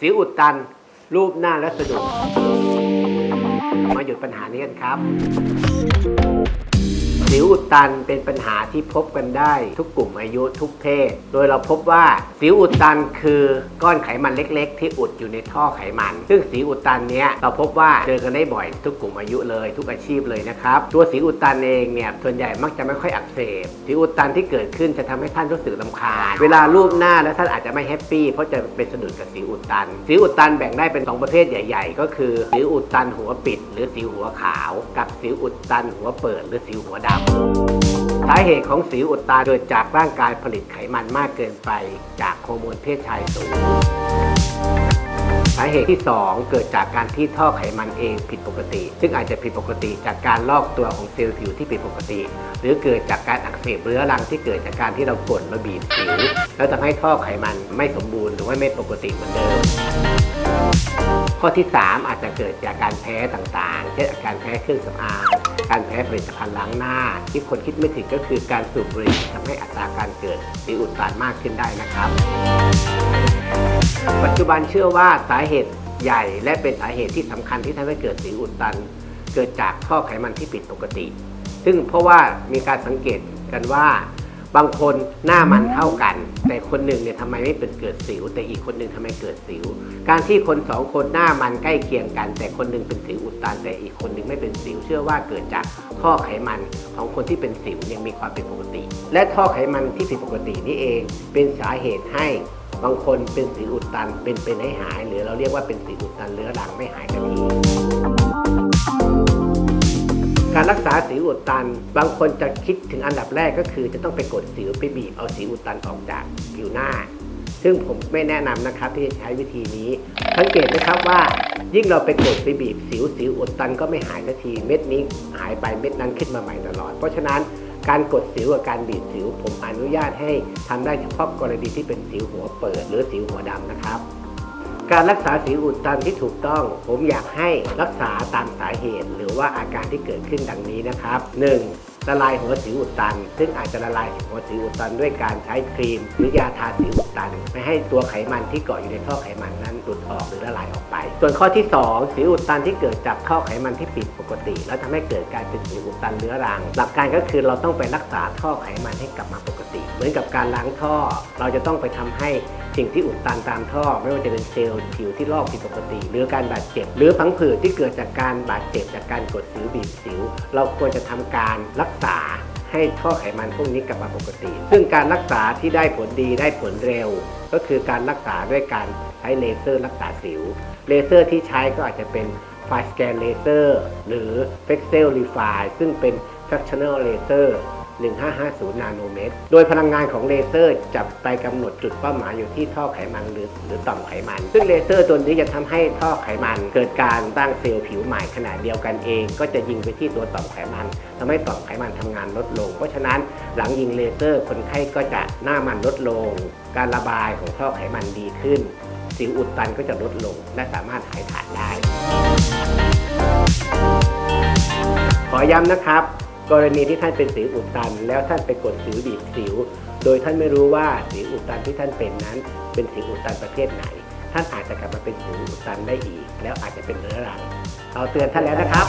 สิวอุดตัน รูปหน้าและสะดุดมาหยุดปัญหานี้กันครับ สิวอุดตันเป็นปัญหาที่พบกันได้ทุกกลุ่มอายุทุกเพศ โดยเราพบว่าสิวอุดตันคือก้อนไขมันเล็ก ๆ ที่อุดอยู่ในท่อไขมัน ซึ่งสิวอุดตันเนี้ยเราพบว่าเจอกันได้บ่อยทุกกลุ่มอายุเลยทุกอาชีพเลยนะครับ ตัวสิวอุดตันเองเนี่ยส่วนใหญ่มักจะไม่ค่อยอักเสบสิวอุดตันที่เกิดขึ้นจะทำให้ท่านรู้สึกลำคาญเวลารูปหน้าแล้วท่านอาจจะไม่แฮปปี้เพราะจะเป็นสะดุดกับสิวอุดตันสิวอุดตันแบ่งได้เป็นสองประเภทใหญ่ ๆ ก็คือสิวอุดตันหัวปิด หรือสิวหัวขาว กับสิวอุดตันหัวเปิด หรือสิวหัวดำสาเหตุของสิวอุดตันเกิดจากร่างกายผลิตไขมันมากเกินไปจากฮอร์โมนเพศชายสูง สาเหตุที่ 2 เกิดจากการที่ท่อไขมันเองผิดปกติ ซึ่งอาจจะผิดปกติจากการลอกตัวของเซลล์ผิวที่ผิดปกติ หรือเกิดจากการอักเสบเรื้อรังที่เกิดจากการที่เรากดระบีบผิว แล้วทำให้ท่อไขมันไม่สมบูรณ์หรือว่าไม่ปกติเหมือนเดิมข้อที่ 3 อาจจะเกิดจากการแพ้ต่างๆ เช่นการแพ้เครื่องสำอาง การแพ้ผลิตภัณฑ์ล้างหน้า ที่คนคิดไม่ถึงก็คือการสูบบุหรี่ทำให้อัตราการเกิดสีอุดตันมากขึ้นได้นะครับ ปัจจุบันเชื่อว่าสาเหตุใหญ่และเป็นสาเหตุที่สำคัญที่ทำให้เกิดสีอุดตัน เกิดจากท่อไขมันที่ผิดปกติ ซึ่งเพราะว่ามีการสังเกตกันว่า บางคนหน้ามันเท่ากัน แต่คนหนึ่งเนี่ยทำไมไม่เป็นเกิดสิว แต่อีกคนหนึ่งทำไมเกิดสิว การที่คนสองคนหน้ามันใกล้เคียงกัน แต่คนหนึ่งเป็นสิวอุดตัน แต่อีกคนหนึ่งไม่เป็นสิว เชื่อว่าเกิดจากท่อไขมันของคนที่เป็นสิวยังมีความผิดปกติ และท่อไขมันที่ผิดปกตินี่เอง เป็นสาเหตุให้บางคนเป็นสิวอุดตันเป็นเป็นให้หาย หรือเราเรียกว่าเป็นสิวอุดตันเรื้อรังไม่หายกันที การรักษาสิวอุดตัน บางคนจะคิดถึงอันดับแรกก็คือ จะต้องไปกดสิวไปบีบเอาสิวอุดตันออกจากผิวหน้า ซึ่งผมไม่แนะนำนะครับที่จะใช้วิธีนี้ สังเกตนะครับว่ายิ่งเราไปกดไปบีบสิวสิวอุดตันก็ไม่หายสักทีเม็ดนี้หายไปเม็ดนั้นขึ้นมาใหม่ตลอด เพราะฉะนั้นการกดสิวกับการบีบสิว ผมอนุญาตให้ทำได้เฉพาะกรณีที่เป็นสิวหัวเปิด หรือสิวหัวดำนะครับ การรักษาสิวอุดตันที่ถูกต้อง ผมอยากให้รักษาตามสาเหตุ หรือว่าอาการที่เกิดขึ้นดังนี้นะครับ 1. ละลายหัวสิวอุดตัน ซึ่งอาจจะละลายหัวสิวอุดตันด้วยการใช้ครีม หรือยาทาสิวอุดตัน ไม่ให้ตัวไขมันที่เกาะอยู่ในท่อไขมันนั้นหลุดออกหรือละลายออกไป ส่วนข้อที่ 2 สิวอุดตันที่เกิดจากท่อไขมันที่ผิดปกติ แล้วทำให้เกิดการเป็นสิวอุดตันเรื้อรัง หลักการก็คือเราต้องไปรักษาท่อไขมันให้กลับมาปกติ เหมือนกับการล้างท่อ เราจะต้องไปทำให้สิ่งที่อุดตันตามท่อ ไม่ว่าจะเป็นเซลล์ผิวที่ลอกผิดปกติ หรือการบาดเจ็บ หรือพังผืดที่เกิดจากการบาดเจ็บจากการกดสิวบีบสิว เราควรจะทำการรักกษาให้ท่อไขมันพวกนี้กลับมาปกติ ซึ่งการรักษาที่ได้ผลดีได้ผลเร็ว ก็คือการรักษาด้วยการใช้เลเซอร์รักษาสิว เลเซอร์ที่ใช้ก็อาจจะเป็นไฟสแกนเลเซอร์หรือเฟกเซลรีไฟซึ่งเป็น fractional laser 1550 นาโนเมตร โดยพลังงานของเลเซอร์จะไปกำหนดจุดเป้าหมายอยู่ที่ท่อไขมันหรือหรือต่อมไขมัน ซึ่งเลเซอร์ตัวนี้จะทำให้ท่อไขมัน เกิดการตั้งเซลล์ผิวใหม่ขนาดเดียวกันเอง ก็จะยิงไปที่ตัวต่อมไขมันทำให้ต่อมไขมันทำงานลดลง เพราะฉะนั้นหลังยิงเลเซอร์คนไข้ก็จะหน้ามันลดลง การระบายของท่อไขมันดีขึ้น สิวอุดตันก็จะลดลง และสามารถหายขาดได้ขอย้ำนะครับ กรณีที่ท่านเป็นสิวอุดตัน แล้วท่านไปกดสิวบีบสิว โดยท่านไม่รู้ว่าสิวอุดตันที่ท่านเป็นนั้น เป็นสิวอุดตันประเภทไหน ท่านอาจจะกลับมาเป็นสิวอุดตันได้อีก แล้วอาจจะเป็นเรื้อรังเราเตือนท่านแล้วนะครับ